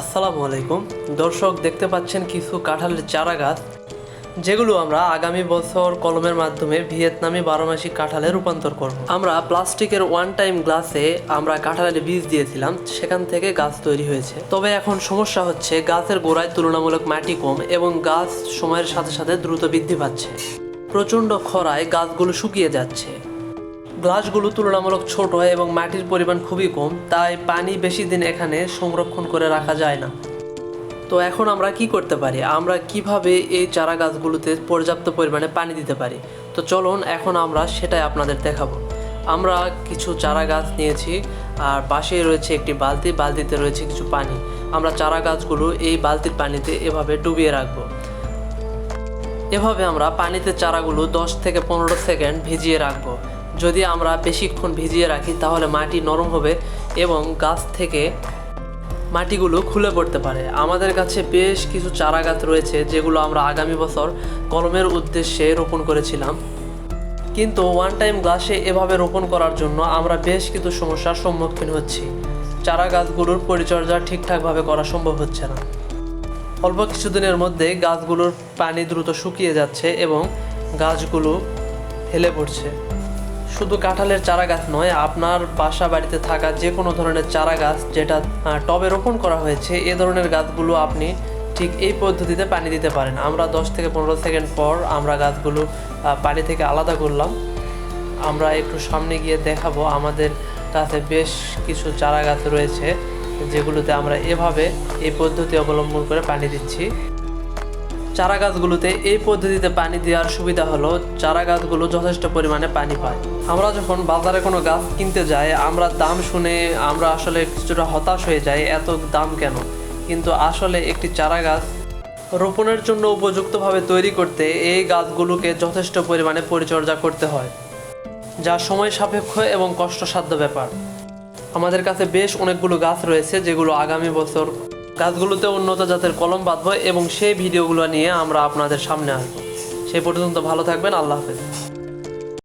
আসসালামু আলাইকুম। দর্শক, দেখতে পাচ্ছেন কিছু কাঁঠালের চারা গাছ, যেগুলো আমরা আগামী বছর কলমের মাধ্যমে ভিয়েতনামি বারোমাসি কাঁঠালে রূপান্তর করব। আমরা প্লাস্টিকের ওয়ান টাইম গ্লাসে আমরা কাঁঠালের বীজ দিয়েছিলাম, সেখান থেকে গাছ তৈরি হয়েছে। তবে এখন সমস্যা হচ্ছে, গাছের গোড়ায় তুলনামূলক মাটি কম এবং গাছ সময়ের সাথে সাথে দ্রুত বৃদ্ধি পাচ্ছে। প্রচণ্ড খরায় গাছগুলো শুকিয়ে যাচ্ছে। গ্লাসগুলো তুলনামূলক ছোট এবং মাটির পরিমাণ খুবই কম, তাই পানি বেশি দিন এখানে সংরক্ষণ করে রাখা যায় না। তো এখন আমরা কি করতে পারি? আমরা কীভাবে এই চারা গাছগুলোতে পর্যাপ্ত পরিমাণে পানি দিতে পারি? তো চলুন, এখন আমরা সেটাই আপনাদের দেখাবো। আমরা কিছু চারা গাছ নিয়েছি, আর পাশেই রয়েছে একটি বালতি, বালতিতে রয়েছে কিছু পানি। আমরা চারা গাছগুলো এই বালতির পানিতে এভাবে ডুবিয়ে রাখব। এভাবে আমরা পানিতে চারাগুলো দশ থেকে পনেরো সেকেন্ড ভিজিয়ে রাখব। যদি আমরা বেশিক্ষণ ভিজিয়ে রাখি, তাহলে মাটি নরম হবে এবং গাছ থেকে মাটিগুলো খুলে পড়তে পারে। আমাদের কাছে বেশ কিছু চারা গাছ রয়েছে, যেগুলো আমরা আগামী বছর কলমের উদ্দেশ্যে রোপণ করেছিলাম। কিন্তু ওয়ান টাইম গ্লাসে এভাবে রোপণ করার জন্য আমরা বেশ কিছু সমস্যার সম্মুখীন হচ্ছি। চারা গাছগুলোর পরিচর্যা ঠিকঠাকভাবে করা সম্ভব হচ্ছে না। অল্প কিছুদিনের মধ্যে গাছগুলোর পানি দ্রুত শুকিয়ে যাচ্ছে এবং গাছগুলো হেলে পড়ছে। শুধু কাঁঠালের চারা গাছ নয়, আপনার বাসা বাড়িতে থাকা যে কোনো ধরনের চারা গাছ যেটা টবে রোপণ করা হয়েছে, এ ধরনের গাছগুলো আপনি ঠিক এই পদ্ধতিতে পানি দিতে পারেন। আমরা দশ থেকে পনেরো সেকেন্ড পর আমরা গাছগুলো পানি থেকে আলাদা করলাম। আমরা একটু সামনে গিয়ে দেখাবো আমাদের কাছে বেশ কিছু চারা গাছ রয়েছে, যেগুলোতে আমরা এভাবে এই পদ্ধতি অবলম্বন করে পানি দিচ্ছি। চারা গাছগুলোতে এই পদ্ধতিতে পানি দেওয়ার সুবিধা হলো চারা গাছগুলো যথেষ্ট পরিমাণে পানি পায়। আমরা যখন বাজারে কোনো গাছ কিনতে যাই, আমরা দাম শুনে আমরা আসলে কিছুটা হতাশ হয়ে যাই, এত দাম কেন? কিন্তু আসলে একটি চারা গাছ রোপণের জন্য উপযুক্তভাবে তৈরি করতে এই গাছগুলোকে যথেষ্ট পরিমাণে পরিচর্যা করতে হয়, যা সময় সাপেক্ষ এবং কষ্টসাধ্য ব্যাপার। আমাদের কাছে বেশ অনেকগুলো গাছ রয়েছে যেগুলো আগামী বছর গাছগুলোতে উন্নত জাতের কলম বাঁধবো এবং সেই ভিডিওগুলো নিয়ে আমরা আপনাদের সামনে আসব। সেই পর্যন্ত ভালো থাকবেন, আল্লাহ হাফেজ।